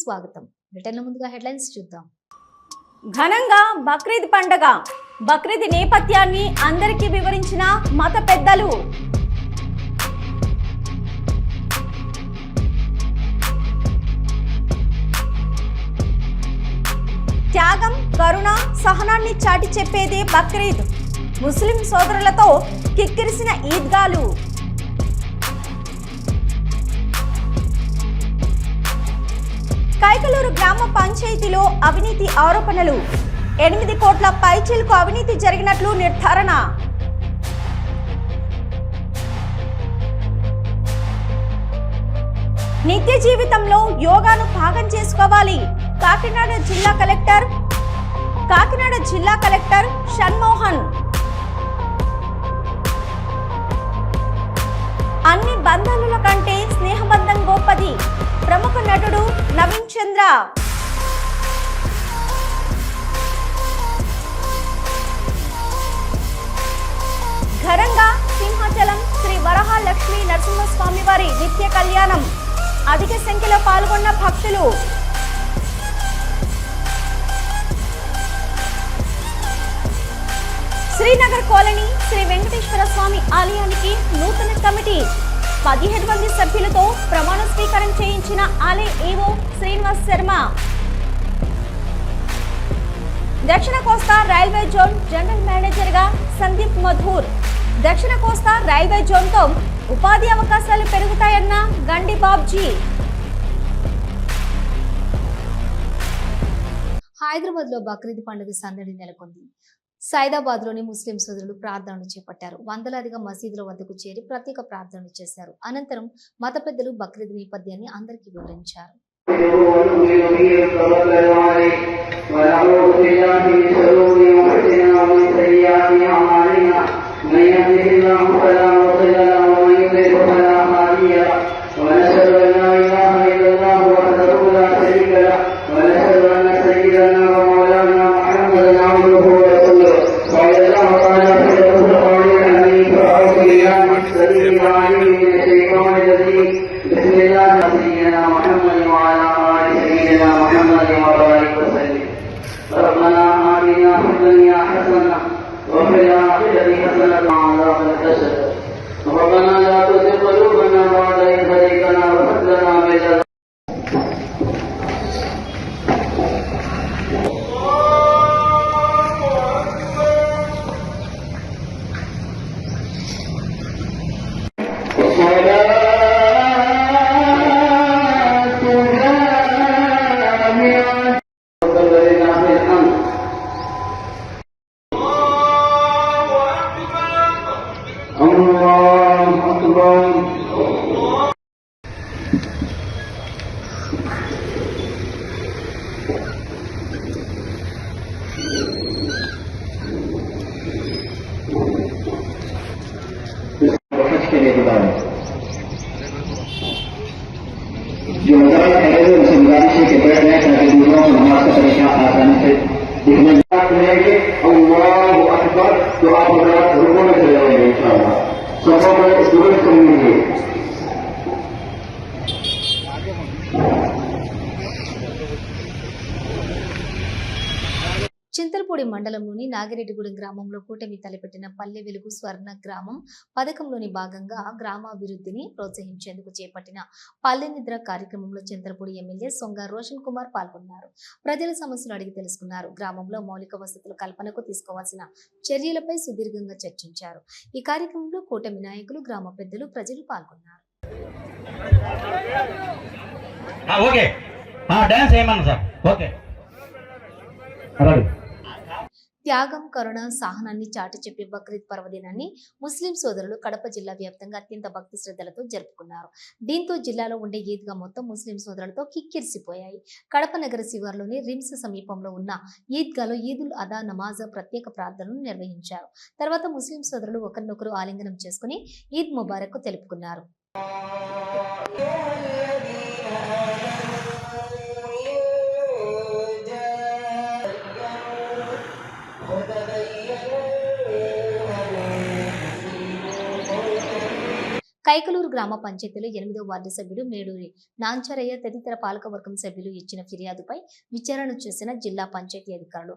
స్వాగతం. బ్రిటన్ల ముందుగా హెడ్లైన్స్ చూద్దాం. ఘనంగా బక్రీద్ పండగ. బక్రీద్ నేపథ్యాన్ని అందరికీ వివరించిన మత పెద్దలు. త్యాగం కరుణ సహనాన్ని చాటి చెప్పేదే బక్రీద్. ముస్లిం సోదరులతో కిక్కిరిసిన ఈద్గాలు. కైకలూరు గ్రామ పంచాయతీలో అవినీతి ఆరోపణలు. ఎనిమిది కోట్ల పైచీలకు అవినీతి జరిగినట్లు నిర్ధారణ. నిత్య జీవితంలో యోగాను భాగం చేసుకోవాలి. కాకినాడ జిల్లా కలెక్టర్ కాకినాడ జిల్లా కలెక్టర్ షణ్మోహన్. అన్ని బంధాల కంటే స్నేహబంధం గొప్పది. ప్రముఖ నటుడు నవీన్ చంద్ర. ఘనంగా సింహాచలం శ్రీ వరహాలక్ష్మి నరసింహస్వామి వారి నిత్య కళ్యాణం. అధిక సంఖ్యలో పాల్గొన్న భక్తులు. శ్రీనగర్ కాలనీ శ్రీ వెంకటేశ్వర స్వామి ఆలయానికి నూతన కమిటీ. పదిహేడు మంది సభ్యులతో ప్రమాణ స్వీకారం చేయించిన ఆలయ ఏవో శ్రీనివాస్ శర్మ. దక్షిణ కోస్తా రైల్వే జోన్ జనరల్ మేనేజర్గా సందీప్ మధూర్. దక్షిణ కోస్తా రైల్వే జోన్తో ఉపాధి అవకాశాలు పెరుగుతాయన్న గండి బాబ్జీ. హైదరాబాద్లో బక్రీద్ పండుగ సందడి నెలకొంది. సైదాబాద్ లోని ముస్లిం సోదరులు ప్రార్థనలు చేపట్టారు వందలాదిగా మసీదుల వద్దకు చేరి ప్రత్యేక ప్రార్థనలు చేశారు అనంతరం మత పెద్దలు బక్రీద్ నేపథ్యాన్ని అందరికీ వివరించారు ونؤمن به ونتوكل عليه ونعوذ بالله من شرور انفسنا ومن سيئات اعمالنا من يهده الله فلا مضل له ومن يضلل فلا هادي له ونشهد ان لا اله Hare నాగిరెడ్డిగూడెం గ్రామంలో కూటమి తలపెట్టిన పల్లె వెలుగు స్వర్ణ గ్రామం పథకంలోని భాగంగా గ్రామాభివృద్ధిని ప్రోత్సహించేందుకు చేపట్టిన పల్లె నిద్ర కార్యక్రమంలో చింతలపూడి ఎమ్మెల్యే సొంగ రోషన్ కుమార్ పాల్గొన్నారు. ప్రజల సమస్యలు అడిగి తెలుసుకున్నారు. గ్రామంలో మౌలిక వసతుల కల్పనకు తీసుకోవాల్సిన చర్యలపై సుదీర్ఘంగా చర్చించారు. ఈ కార్యక్రమంలో కూటమి నాయకులు గ్రామ పెద్దలు ప్రజలు పాల్గొన్నారు. ఆ, ఓకే. ఆ, డాన్స్ చేయమన్నా సార్? ఓకే. అలాగే. త్యాగం కరుణ సహనాన్ని చాటి చెప్పే బక్రీద్ పర్వదినాన్ని ముస్లిం సోదరులు కడప జిల్లా వ్యాప్తంగా అత్యంత భక్తి శ్రద్ధలతో జరుపుకున్నారు. దీంతో జిల్లాలో ఉండే ఈద్గా మొత్తం ముస్లిం సోదరులతో కిక్కిరిసిపోయాయి. కడప నగర శివార్లోని రిమ్స్ సమీపంలో ఉన్న ఈద్గాలో ఈదుల్ అదా నమాజ్ ప్రత్యేక ప్రార్థనలు నిర్వహించారు. తర్వాత ముస్లిం సోదరులు ఒకరినొకరు ఆలింగనం చేసుకుని ఈద్ ముబారక్ తెలుపుకున్నారు. కైకలూరు గ్రామ పంచాయతీలో ఎనిమిదో వార్డు సభ్యుడు మేడూరి నాంచరయ్య తదితర పాలకవర్గం సభ్యులు ఇచ్చిన ఫిర్యాదుపై విచారణ చేసిన జిల్లా పంచాయతీ అధికారులు.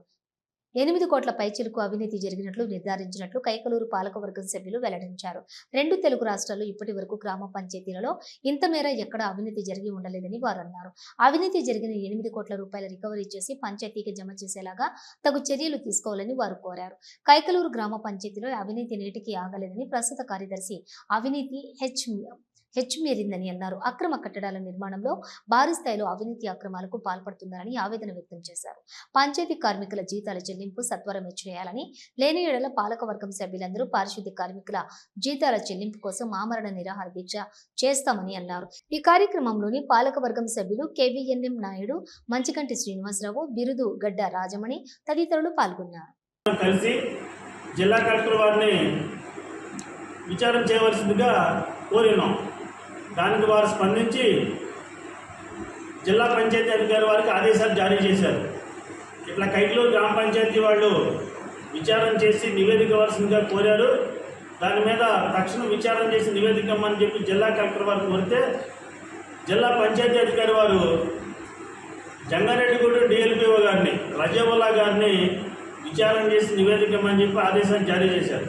ఎనిమిది కోట్ల పైచిలకు అవినీతి జరిగినట్లు నిర్ధారించినట్లు కైకలూరు పాలకవర్గం సభ్యులు వెల్లడించారు. రెండు తెలుగు రాష్ట్రాలు ఇప్పటి వరకు గ్రామ పంచాయతీలలో ఇంత మేర ఎక్కడ అవినీతి జరిగి ఉండలేదని వారు అన్నారు అవినీతి జరిగిన ఎనిమిది కోట్ల రూపాయల రికవరీ చేసి పంచాయతీకి జమ చేసేలాగా తగు చర్యలు తీసుకోవాలని వారు కోరారు. కైకలూరు గ్రామ పంచాయతీలో అవినీతి నేటికి ఆగలేదని ప్రస్తుత కార్యదర్శి అవినీతి హెచ్ హెచ్చుమీరిందని అన్నారు. అక్రమ కట్టడాల నిర్మాణంలో భారీ స్థాయిలో అవినీతి అక్రమాలకు పాల్పడుతున్నారని ఆవేదన వ్యక్తం చేశారు. పంచాయతీ కార్మికుల జీతాల చెల్లింపు సత్వరం చేయాలని లేని ఏడల పాలకవర్గం సభ్యులందరూ పారిశుద్ధ్య కార్మికుల జీతాల చెల్లింపు కోసం ఆమరణ నిరాహార దీక్ష చేస్తామని అన్నారు. ఈ కార్యక్రమంలోని పాలకవర్గం సభ్యులు కేవీఎన్ఎం నాయుడు మంచికంటి శ్రీనివాసరావు బిరుదు గడ్డ రాజమణి తదితరులు పాల్గొన్నారు. కలిసి జిల్లా కలెక్టర్ వారిని విచారం చేయవలసిందిగా కోరినాం. దానికి వారు స్పందించి జిల్లా పంచాయతీ అధికారి వారికి ఆదేశాలు జారీ చేశారు. ఇట్లా కైట్లూరు గ్రామ పంచాయతీ వాళ్ళు విచారణ చేసి నివేదిక ఇవ్వాల్సిందిగా కోరారు. దాని మీద తక్షణం విచారణ చేసి నివేదిక ఇవ్వమని చెప్పి జిల్లా కలెక్టర్ వారు కోరితే జిల్లా పంచాయతీ అధికారి వారు జంగారెడ్డిగూడ డిఎల్పిఓ గారిని రజావుల్లా గారిని విచారణ చేసి నివేదిక ఇవ్వమని చెప్పి ఆదేశాలు జారీ చేశారు.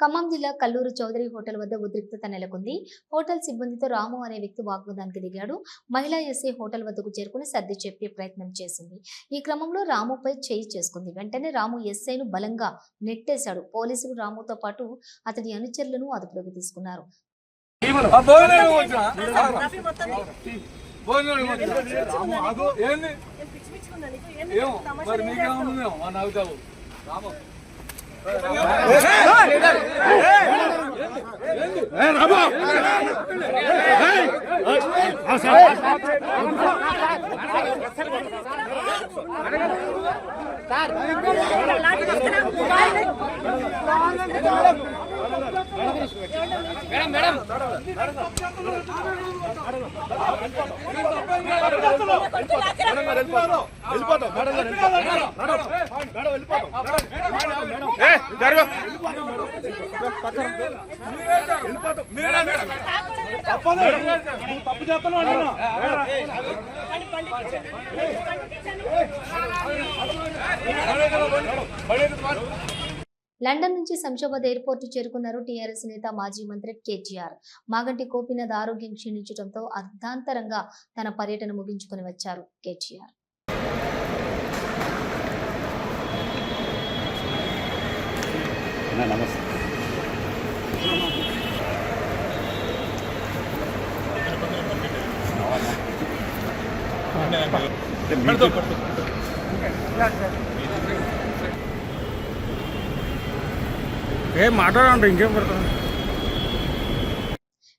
ఖమ్మం జిల్లా కల్లూరు చౌదరి హోటల్ వద్ద ఉద్రిక్తత నెలకొంది. హోటల్ సిబ్బందితో రాము అనే వ్యక్తి వాగ్వాదానికి దిగాడు. మహిళా ఎస్ఐ హోటల్ వద్దకు చేరుకుని సర్ది చెప్పే ప్రయత్నం చేసింది. ఈ క్రమంలో రాముపై చేయి చేసుకుంది. వెంటనే రాము ఎస్ఐను బలంగా నెట్టేశాడు. పోలీసులు రాముతో పాటు అతడి అనుచరులను అదుపులోకి తీసుకున్నారు. భోజనం ఇవ్వచ్చా? భోజనం ఇవ్వచ్చా? ఏంది ఏమో మరి మీకేమో మా నాకు కావు లండన్ నుంచి శంషాబాద్ ఎయిర్పోర్ట్ చేరుకున్నారు టీఆర్ఎస్ నేత మాజీ మంత్రి కేటీఆర్. మాగంటి గోపీనాథ్ ఆరోగ్యం క్షీణించడంతో అర్ధాంతరంగా తన పర్యటన ముగించుకుని వచ్చారు కేటీఆర్. ఏం మాట్లాడాలంటే ఇంకేం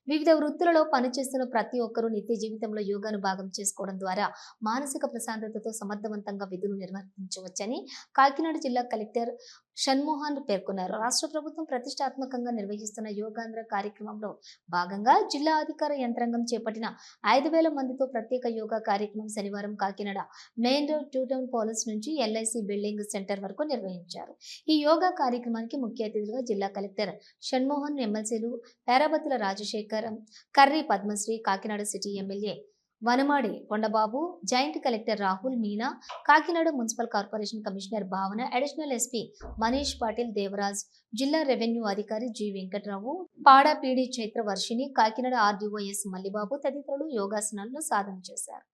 వివిధ వృత్తులలో పనిచేస్తున్న ప్రతి ఒక్కరూ నిత్య జీవితంలో యోగాను భాగం చేసుకోవడం ద్వారా మానసిక ప్రశాంతతతో సమర్థవంతంగా విధులు నిర్వర్తించవచ్చని కాకినాడ జిల్లా కలెక్టర్ షణ్మోహన్ పేర్కొన్నారు. రాష్ట్ర ప్రభుత్వం ప్రతిష్టాత్మకంగా నిర్వహిస్తున్న యోగాంధ్ర కార్యక్రమంలో భాగంగా జిల్లా అధికార యంత్రాంగం చేపట్టిన ఐదు వేల మందితో ప్రత్యేక యోగా కార్యక్రమం శనివారం Kakinada main road two town palace నుంచి ఎల్ఐసి బిల్డింగ్ సెంటర్ వరకు నిర్వహించారు. ఈ యోగా కార్యక్రమానికి ముఖ్య అతిథులుగా జిల్లా కలెక్టర్ షణ్మోహన్ ఎమ్మెల్సీలు Perabathula Rajasekhar Karri Padmasri Kakinada city MLA Vanamadi Kondababu joint collector Rahul Meena Kakinada municipal corporation commissioner Bhavana additional SP Manish Patil Devaraj జిల్లా రెవెన్యూ అధికారి జి వెంకట్రావు పాడా పీడి కాకినాడ ఆర్డీఓఎస్ మల్లిబాబు తదితరులు యోగాసనాలను సాధన చేశారు.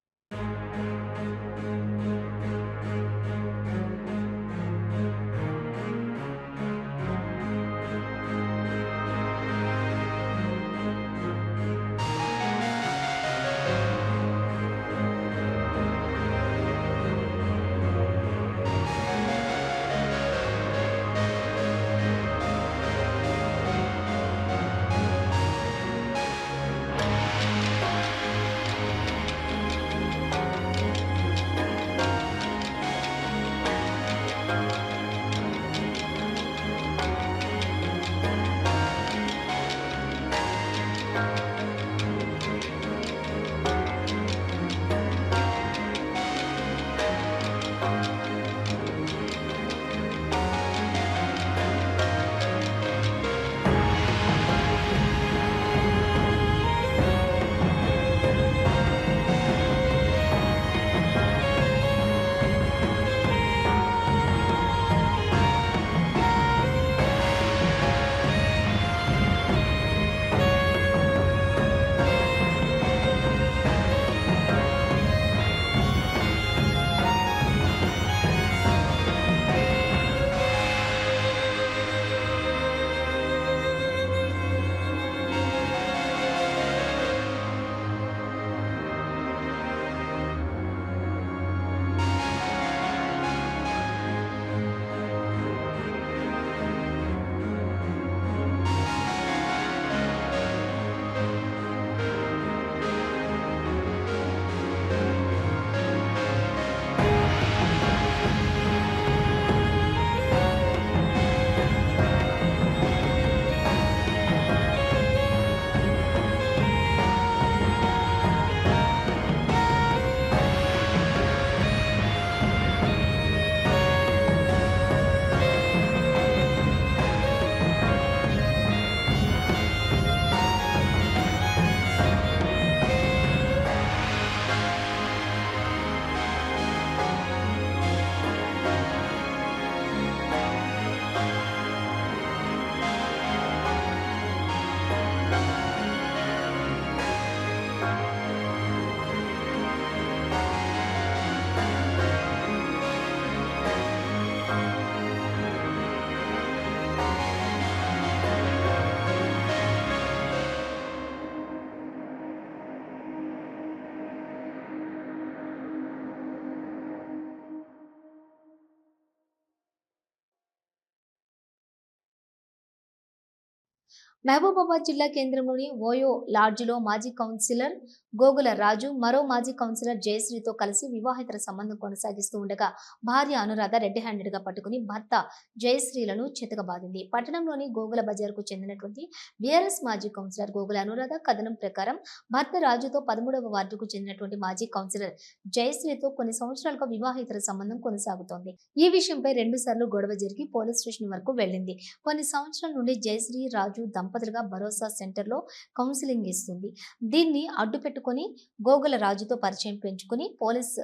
మహబూబాబాద్ జిల్లా కేంద్రంలోని ఓయో లాడ్జిలో మాజీ కౌన్సిలర్ గోగుల రాజు మరో మాజీ కౌన్సిలర్ జయశ్రీతో కలిసి వివాహేతర సంబంధం కొనసాగిస్తూ ఉండగా భార్య అనురాధ రెడ్ హ్యాండెడ్గా పట్టుకుని భర్త జయశ్రీలను చెతకబాదింది. పట్టణంలోని గోగుల బజార్కు చెందినటువంటి బీఆర్ఎస్ మాజీ కౌన్సిలర్ గోగుల అనురాధ కథనం ప్రకారం భర్త రాజుతో పదమూడవ వార్డుకు చెందినటువంటి మాజీ కౌన్సిలర్ జయశ్రీతో కొన్ని సంవత్సరాలుగా వివాహేతర సంబంధం కొనసాగుతోంది. ఈ విషయంపై రెండు సార్లు గొడవ జరిగి పోలీస్ స్టేషన్ వరకు వెళ్ళింది. కొన్ని సంవత్సరాల నుండి జయశ్రీ రాజు దంపతులుగా భరోసా సెంటర్లో కౌన్సిలింగ్ ఇస్తుంది. దీన్ని అడ్డు పెట్టుకుని గోగుల రాజుతో పరిచయం పెంచుకుని పోలీస్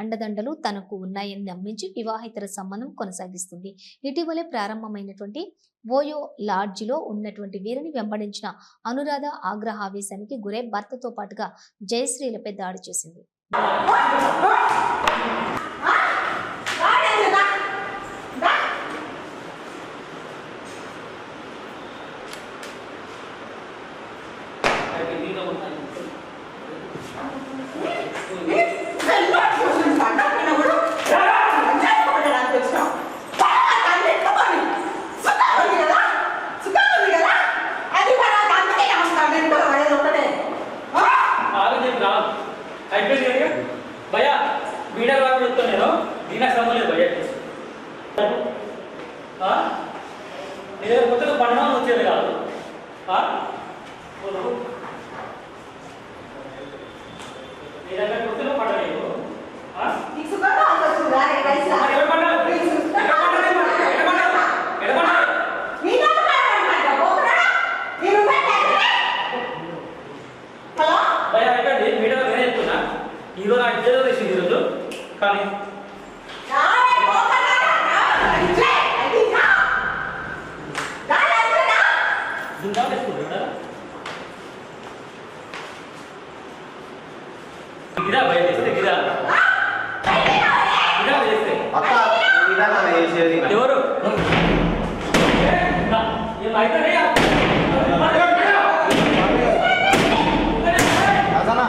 అండదండలు తనకు ఉన్నాయని నమ్మించి వివాహేతర సంబంధం కొనసాగిస్తుంది. ఇటీవలే ప్రారంభమైనటువంటి ఓయో లాడ్జిలో ఉన్నటువంటి వీరిని వెంబడించిన అనురాధ ఆగ్రహావేశానికి గురై భర్తతో పాటుగా జయశ్రీలపై దాడి చేసింది. Absolutely. మరి ఎవరు పండుగ? ఎక్కడ పండుగ? ఎక్కడ పండుగ? ఎక్కడ పండుగ? భయ అయిపోయింది వీడియో నేనే చెప్తున్నా ఈరోజు నాకు ఇచ్చేదో తీసింది ఈరోజు కానీ దుందా వేసుకుంటా గిరా భయ చేస్తే గిరా గిరా చేస్తే అక్క ఇదాకా చేసేది ఎవరు ఏ, నా, ఏం అయితేనే అసనా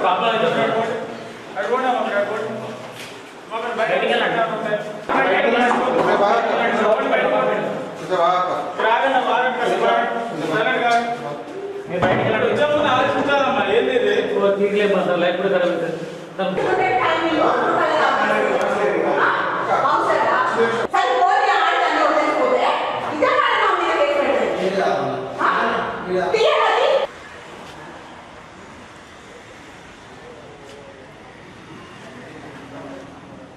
ప్రాబ్లం అయితే బయటికి వెళ్ళండి మీరు బయటికి వెళ్ళండి తీర్లే మసాలా ఎప్పుడు కరెక్ట్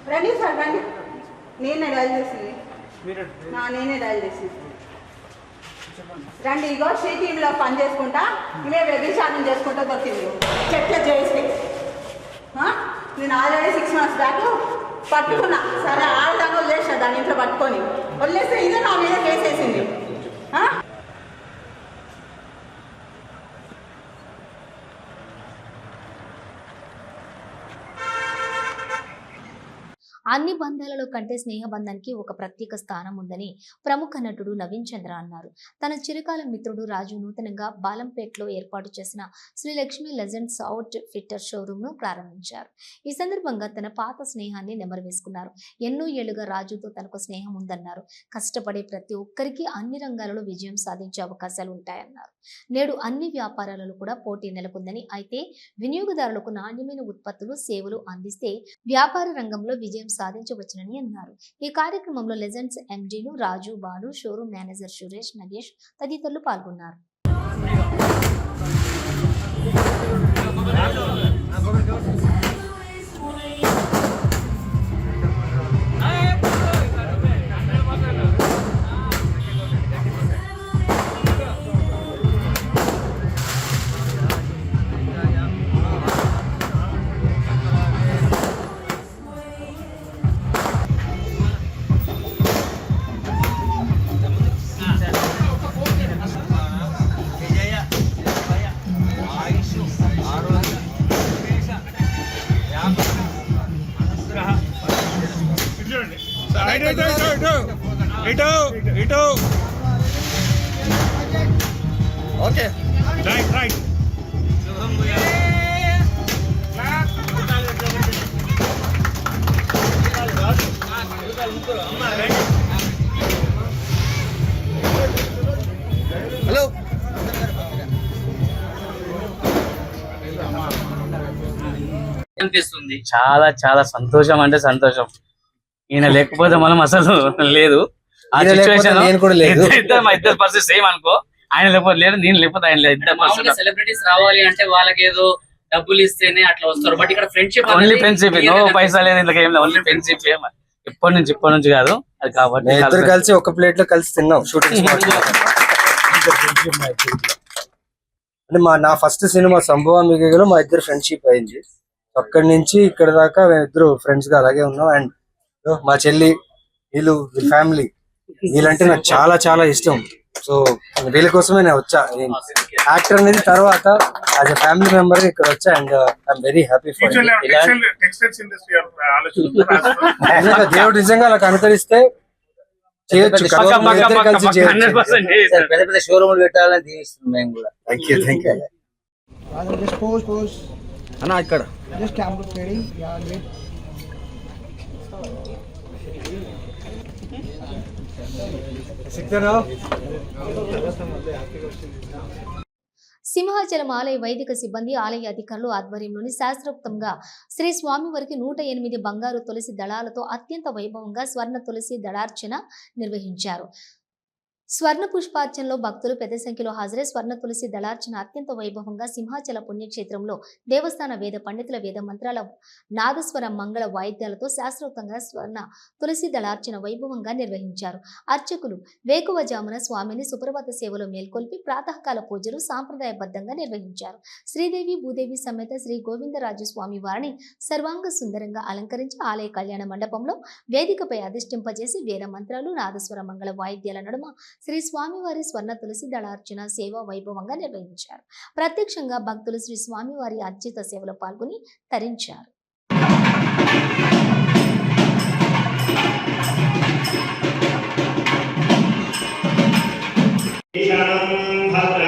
రండి సార్ రండి నేనే డైల్ చేసింది నా నేనే డైల్ చేసింది రండి ఇగో శ్రీ టీవీలో పని చేసుకుంటా ఇవే వ్యభిచారం చేసుకుంటా దొరికింది. చెట్ల చేసి నేను ఆల్రెడీ సిక్స్ మంత్స్ బ్యాక్ పట్టుకున్నా. సరే ఆడదానో చేసా దాని ఇంట్లో పట్టుకొని. వదిలేస్తే ఇదే నా మీద కేసేసింది ఆ? అన్ని బంధాలలో కంటే స్నేహబంధానికి ఒక ప్రత్యేక స్థానం ఉందని ప్రముఖ నటుడు నవీన్ చంద్ర అన్నారు. తన చిరకాల మిత్రుడు రాజు నూతనంగా బాలంపేటలో ఏర్పాటు చేసిన Shri Lakshmi legends outfitter షోరూమ్ను ప్రారంభించారు. ఈ సందర్భంగా తన పాత స్నేహాన్ని నెమరు వేసుకున్నారు ఎన్నో ఏళ్ళుగా రాజుతో తనకు స్నేహం ఉందన్నారు. కష్టపడే ప్రతి ఒక్కరికి అన్ని రంగాలలో విజయం సాధించే అవకాశాలు ఉంటాయన్నారు. నేడు అన్ని వ్యాపారాలలో కూడా పోటీ నెలకొందని అయితే వినియోగదారులకు నాణ్యమైన ఉత్పత్తులు సేవలు అందిస్తే వ్యాపార రంగంలో విజయం సాధించవచ్చునని అన్నారు ఈ కార్యక్రమంలో లెజెండ్స్ ఎండీలు రాజు బాలు షోరూమ్ మేనేజర్ సురేష్ నగేష్ తదితరులు పాల్గొన్నారు Thank you. Okay. Right right hello. అనిపిస్తుంది. చాలా చాలా సంతోషం అంటే సంతోషం. ఈయన లేకపోతే మనం అసలు లేదు. ఆ సిచ్యువేషన్ నేను కూడా లేదు. ఇద్దరు మా ఇద్దరు పరిస్థితి సేమ్ అనుకో. ఆయన లేకపోతే లేదు నేను లేకపోతే ఆయన లేదు సెలబ్రిటీస్ రావాలి అంటే వాళ్ళకి ఏదో డబ్బులు ఇస్తేనే అట్లా వస్తారు. బట్ ఇక్కడ friendship only friendship no paisa లేదు ఇందులో ఏం లేదు. ఓన్లీ ఫ్రెండ్షిప్ ఇప్పటి నుంచి ఇప్పటి నుంచి కాదు. అది కాబట్టి ఇద్దరు కలిసి ఒక ప్లేట్లో కలిసి తిన్నాం. షూటింగ్ స్పాట్ అంటే మా నా ఫస్ట్ సినిమా సంభవం మిగిలిలో మా ఇద్దరు ఫ్రెండ్షిప్ అయింది. అక్కడి నుంచి ఇక్కడ దాకా మేము ఇద్దరు ఫ్రెండ్స్గా అలాగే ఉన్నాం. అండ్ మా చెల్లి వీళ్ళ ఫ్యామిలీ వీళ్ళంటే నాకు చాలా చాలా ఇష్టం. సో వీళ్ళ కోసమే నేను వచ్చా. యాక్టర్ అనేది తర్వాత యాజ్ అ ఫ్యామిలీ మెంబర్ ఇక్కడ వచ్చా and I'm very happy for దేవుడు నిజంగా అలా కనుకరిస్తే చేయొచ్చు పెద్ద పెద్ద షోరూమ్ పెట్టాలని దీవిస్తున్నాం మేము కూడా. థ్యాంక్ యూ థ్యాంక్ యూ అన్న ఇక్కడ. సింహాచలం ఆలయ వైదిక సిబ్బంది ఆలయ అధికారులు ఆధ్వర్యంలోని శాస్త్రోక్తంగా శ్రీ స్వామివారికి నూట ఎనిమిది బంగారు తులసి దళాలతో అత్యంత వైభవంగా స్వర్ణ తులసి దళార్చన నిర్వహించారు. స్వర్ణ పుష్పార్చనలో భక్తులు పెద్ద సంఖ్యలో హాజరై స్వర్ణ తులసి దళార్చన అత్యంత వైభవంగా సింహాచల పుణ్యక్షేత్రంలో దేవస్థాన వేద పండితుల వేద మంత్రాల నాదస్వర మంగళ వాయిద్యాలతో శాస్త్రోక్తంగా స్వర్ణ తులసి దళార్చన వైభవంగా నిర్వహించారు. అర్చకులు వేకువజామున స్వామిని సుప్రభాత సేవలో మేల్కొల్పి ప్రాతకాల పూజలు సాంప్రదాయబద్ధంగా నిర్వహించారు. శ్రీదేవి భూదేవి సమేత శ్రీ గోవిందరాజు స్వామి వారిని సర్వాంగ సుందరంగా అలంకరించి ఆలయ కళ్యాణ మండపంలో వేదికపై అధిష్టింపజేసి వేద మంత్రాలు నాదస్వర మంగళ వాయిద్యాల నడుమ శ్రీ స్వామివారి స్వర్ణ తులసి దళార్చన సేవా వైభవంగా నిర్వహించారు. ప్రత్యక్షంగా భక్తులు శ్రీ స్వామివారి అర్చిత సేవలో పాల్గొని తరించారు. భద్రం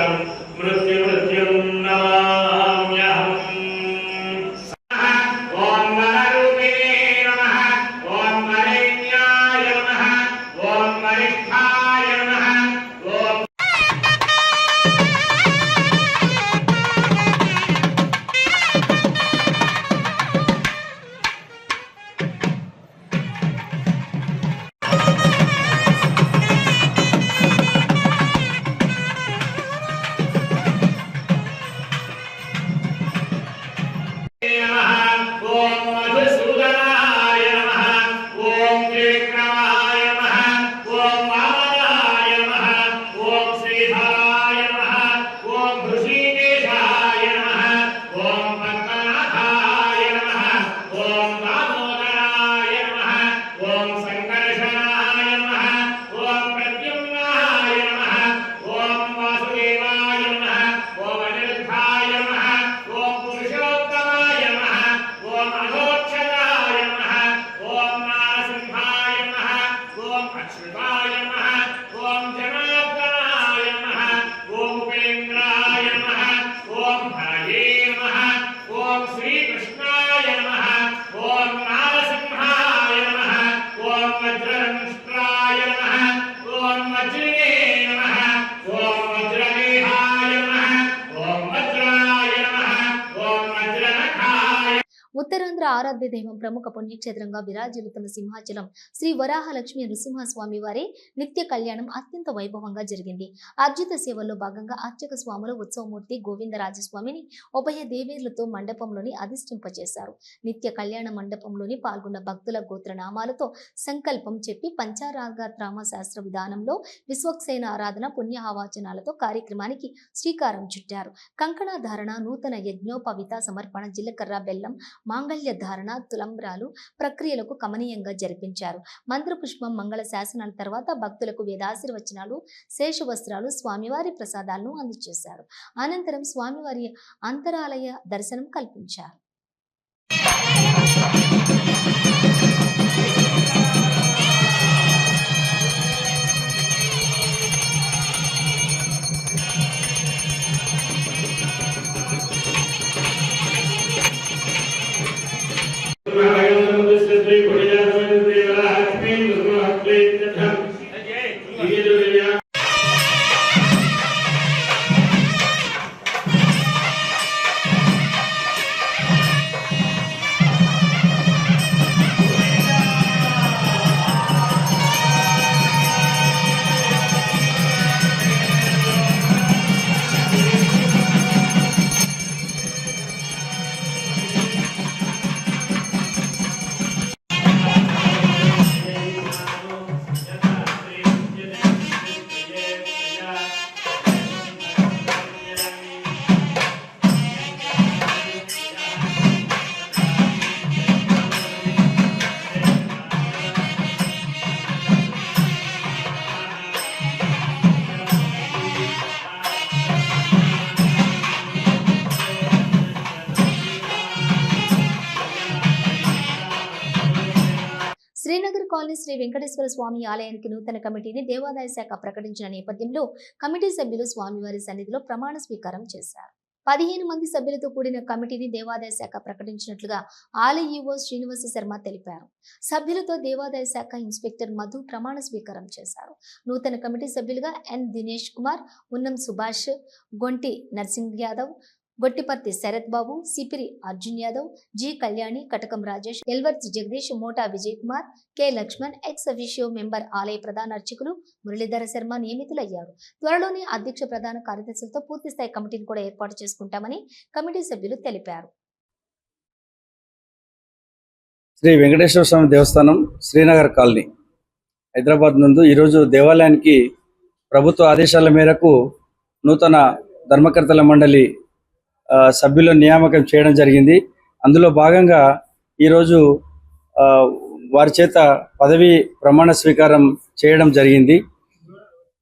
ఉత్తరాంధ్ర దైవం ప్రముఖ పుణ్యక్షేత్రంగా విరాజిల్లుతున్న సింహాచలం శ్రీ వరాహలక్ష్మి నృసింహస్వామి వారి నిత్య కళ్యాణం అత్యంత వైభవంగా జరిగింది. అర్జిత సేవల్లో భాగంగా అర్చక స్వాములు ఉత్సవమూర్తి గోవిందరాజస్వామిని ఉభయ దేవేర్లతో మండపంలోని అధిష్టింపజేశారు. నిత్య కళ్యాణ మండపంలోని పాల్గొన్న భక్తుల గోత్రనామాలతో సంకల్పం చెప్పి పంచారాగాత్రామ శాస్త్ర విధానంలో విశ్వక్సేన ఆరాధన పుణ్యహవాచనాలతో కార్యక్రమానికి శ్రీకారం చుట్టారు. కంకణ ధారణ నూతన యజ్ఞోపవిత సమర్పణ జీలకర్ర బెల్లం మాంగళ్య ధారణ తులంబ్రాలు ప్రక్రియలకు కమనీయంగా జరిపించారు. మంత్రపుష్పం మంగళ శాసనాల తర్వాత భక్తులకు వేదాశీర్వచనాలు శేషవస్త్రాలు స్వామివారి ప్రసాదాలను అందజేశారు. అనంతరం స్వామివారి అంతరాలయ దర్శనం కల్పించారు. Amen. కాలనీ శ్రీ వెంకటేశ్వర స్వామి ఆలయానికి నూతన కమిటీని దేవాదాయ శాఖ ప్రకటించిన నేపథ్యంలో కమిటీ సభ్యులు స్వామివారి సన్నిధిలో ప్రమాణ స్వీకారం చేశారు. పదిహేను మంది సభ్యులతో కూడిన కమిటీని దేవాదాయ శాఖ ప్రకటించినట్లుగా ఆలయ ఈవో శ్రీనివాస శర్మ తెలిపారు. సభ్యులతో దేవాదాయ శాఖ ఇన్స్పెక్టర్ మధు ప్రమాణ స్వీకారం చేశారు. నూతన కమిటీ సభ్యులుగా N Dinesh Kumar Unnam Subhash Gonti Narsing Yadav Gottiparthi Sharath Babu Sipiri Arjun Yadav G Kalyani Katakam Rajesh Elvarthi Jagadish Mota Vijay Kumar K Lakshman ex officio member ఆలయ ప్రధాన అర్చకులు మురళీధర శర్మ నియమితులయ్యారు. త్వరలోనే అధ్యక్ష ప్రధాన కార్యదర్శులతో పూర్తిస్థాయి కమిటీని కూడా ఏర్పాటు చేసుకుంటామని కమిటీ సభ్యులు తెలిపారు. శ్రీ వెంకటేశ్వర స్వామి దేవస్థానం శ్రీనగర్ కాలనీ హైదరాబాద్ నందు ఈరోజు దేవాలయానికి ప్రభుత్వ ఆదేశాల మేరకు నూతన ధర్మకర్తల మండలి సభ్యుల నియామకం చేయడం జరిగింది. అందులో భాగంగా ఈరోజు వారి చేత పదవి ప్రమాణ స్వీకారం చేయడం జరిగింది.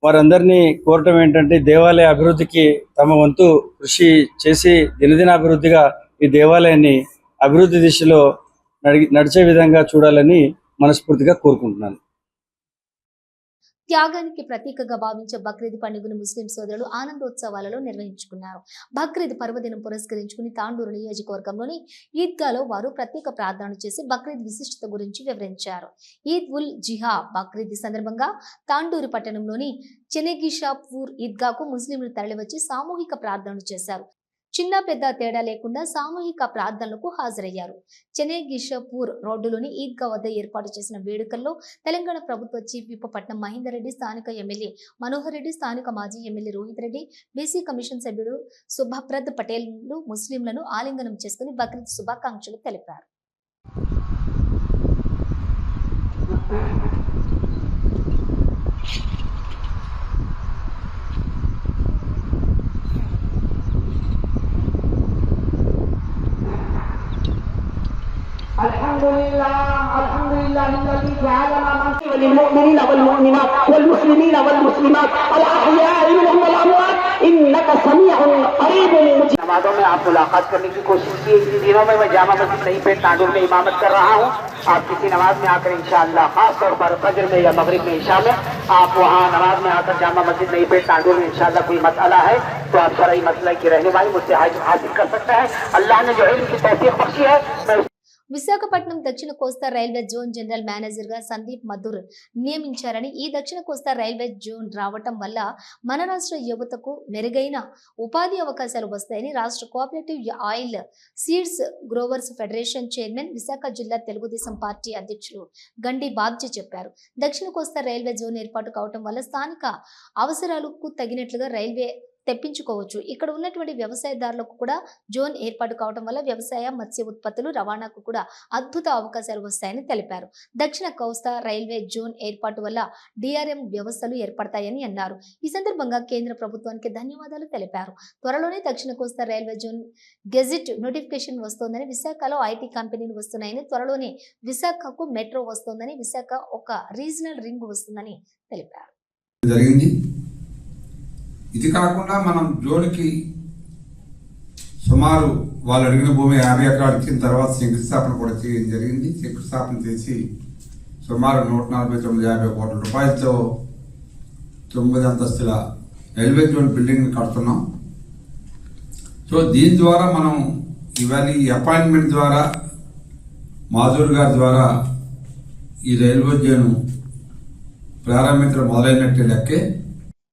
వారందరినీ కోరటం ఏంటంటే దేవాలయ అభివృద్ధికి తమ వంతు కృషి చేసి దినదిన అభివృద్ధిగా ఈ దేవాలయాన్ని అభివృద్ధి దిశలో నడి నడిచే విధంగా చూడాలని మనస్ఫూర్తిగా కోరుకుంటున్నాను. త్యాగానికి ప్రతీకగా భావించే బక్రీద్ పండుగను ముస్లిం సోదరులు ఆనందోత్సవాలలో నిర్వహించుకున్నారు. బక్రీద్ పర్వదినం పురస్కరించుకుని తాండూరు నియోజకవర్గంలోని ఈద్గాలో వారు ప్రత్యేక ప్రార్థనలు చేసి బక్రీద్ విశిష్టత గురించి వివరించారు. ఈద్ ఉల్ జిహా బక్రీద్ సందర్భంగా తాండూరు పట్టణంలోని చెనెగిషాపూర్ ఈద్గాకు ముస్లింలు తరలివచ్చి సామూహిక ప్రార్థనలు చేశారు. చిన్న పెద్ద తేడా లేకుండా సామూహిక ప్రార్థనలకు హాజరయ్యారు. చెనెగిషాపూర్ రోడ్డులోని ఈద్గా వద్ద ఏర్పాటు చేసిన వేడుకల్లో తెలంగాణ ప్రభుత్వ చీఫ్ విప్పపట్నం మహేందర్ రెడ్డి స్థానిక ఎమ్మెల్యే మనోహర్ రెడ్డి స్థానిక మాజీ MLA Rohit Reddy BC commission సభ్యుడు సుభప్రద్ పటేల్లు ముస్లింలను ఆలింగనం చేసుకుని బక్రీద్ శుభాకాంక్షలు తెలిపారు. والمؤمنين والمؤمنات والمسلمين والمسلمات الأحياء منهم والأموات. إنك سميع قريب مجيب. نمازوں میں آپ ملاقات کرنے کی کوشش کی ان دنوں میں میں جامع مسجد نہیں پہ تعدور میں امامت کر رہا ہوں. آپ کسی نماز میں آ کر انشاءاللہ، خاص طور پر فجر میں یا مغرب میں عشاء میں، آپ وہاں نماز میں آ کر جامع مسجد نہیں پہ تعدور میں انشاءاللہ کوئی مسئلہ ہے، تو آپ شرعی مسئلہ کی رہنمائی مجھ سے حاصل کر سکتا ہے اللہ نے جو علم کی توفیق بخشی ہے، میں విశాఖపట్నం దక్షిణ కోస్తా రైల్వే జోన్ జనరల్ మేనేజర్గా సందీప్ మధుర్ నియమించారని ఈ దక్షిణ కోస్తా రైల్వే జోన్ రావటం వల్ల మన రాష్ట్ర యువతకు మెరుగైన ఉపాధి అవకాశాలు వస్తాయని రాష్ట్ర cooperative oil seeds growers federation chairman Visakha జిల్లా తెలుగుదేశం పార్టీ అధ్యక్షులు గండి బాబ్జీ చెప్పారు. దక్షిణ కోస్తా రైల్వే జోన్ ఏర్పాటు కావటం వల్ల స్థానిక అవసరాలకు తగినట్లుగా రైల్వే తెప్పించుకోవచ్చు. ఇక్కడ ఉన్నటువంటి వ్యవసాయదారులకు కూడా జోన్ ఏర్పాటు కావడం వల్ల వ్యవసాయ మత్స్య ఉత్పత్తులు రవాణాకు కూడా అద్భుత అవకాశాలు వస్తాయని తెలిపారు. దక్షిణ కోస్తా రైల్వే జోన్ ఏర్పాటు వల్ల డిఆర్ఎం వ్యవస్థలు ఏర్పడతాయని అన్నారు. ఈ సందర్భంగా కేంద్ర ప్రభుత్వానికి ధన్యవాదాలు తెలిపారు. త్వరలోనే దక్షిణ కోస్తా రైల్వే జోన్ గెజిట్ నోటిఫికేషన్ వస్తోందని విశాఖలో ఐటీ కంపెనీలు వస్తున్నాయని త్వరలోనే విశాఖకు మెట్రో వస్తోందని విశాఖ ఒక రీజనల్ రింగ్ వస్తుందని తెలిపారు. జరిగింది. ఇది కాకుండా మనం జోన్కి సుమారు వాళ్ళు అడిగిన భూమి యాభై ఎకరాలు ఇచ్చిన తర్వాత శంకుస్థాపన కూడా చేయడం జరిగింది. శంకుస్థాపన చేసి సుమారు నూట నలభై తొమ్మిది యాభై కోట్ల రూపాయలతో తొమ్మిది అంతస్తుల రైల్వే జోన్ బిల్డింగ్ కడుతున్నాం. సో దీని ద్వారా మనం ఇవన్నీ ఈ అపాయింట్మెంట్ ద్వారా మాధూర్ గారి ద్వారా ఈ రైల్వే జోన్ ప్రారంభించడం మొదలైనట్టే లెక్కే.